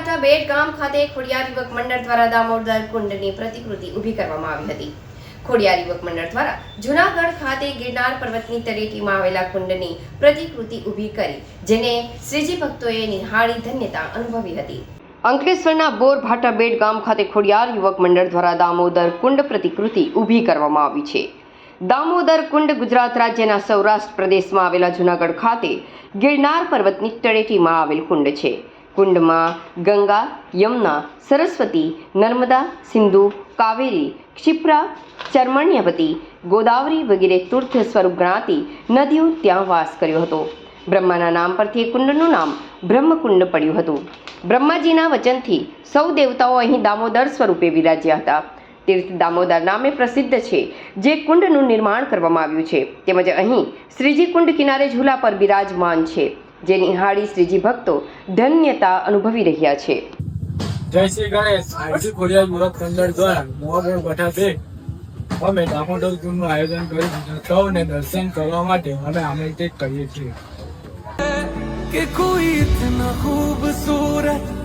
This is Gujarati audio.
ભાટા બેટ ગામ ખાતે ખોડિયાર યુવક મંડળ દ્વારા દામોદર કુંડની પ્રતિકૃતિ ઊભી કરવામાં આવી હતી. ખોડિયાર યુવક મંડળ દ્વારા જુનાગઢ ખાતે ગિરનાર પર્વતની તળેટીમાં આવેલા કુંડની પ્રતિકૃતિ ઊભી કરી, જેને શ્રીજી ભક્તોએ નિહાળી ધન્યતા અનુભવી હતી. અંકલેશ્વરના બોરભાટા બેટ ગામ ખાતે ખોડિયાર યુવક મંડળ દ્વારા દામોદર કુંડ પ્રતિકૃતિ ઊભી કરવામાં આવી છે. દામોદર કુંડ ગુજરાત રાજ્યના સૌરાષ્ટ્ર પ્રદેશમાં આવેલા જુનાગઢ ખાતે ગિરનાર પર્વતની તળેટીમાં આવેલ કુંડ છે. કુંડમાં ગંગા, યમુના, સરસ્વતી, નર્મદા, સિંધુ, કાવેરી, ક્ષિપ્રા, ચર્મણ્યવતી, ગોદાવરી વગેરે તીર્થ સ્વરૂપ ગણાતી નદીઓ ત્યાં વાસ કર્યો હતો. બ્રહ્માના નામ પરથી એ કુંડનું નામ બ્રહ્મકુંડ પડ્યું હતું. બ્રહ્માજીના વચનથી સૌ દેવતાઓ અહીં દામોદર સ્વરૂપે બિરાજ્યા હતા. તીર્થ દામોદર નામે પ્રસિદ્ધ છે, જે કુંડનું નિર્માણ કરવામાં આવ્યું છે. તેમજ અહીં શ્રીજી કુંડ કિનારે ઝૂલા પર બિરાજમાન છે. જે નિહાળી શ્રીજી ભક્તો ધન્યતા અનુભવી રહ્યા છે. જય શ્રી ગણેશ. આરસી ખોડિયાર મુરત કંદર દ્વારા મોહગઢ ભઠા બે અમે દામોદર કુંડનું આયોજન કરી સૌને દર્શન કરવા માટે અમે આમંત્રિત કરીએ છીએ. કે કોઈ ઇતના ખૂબસૂરત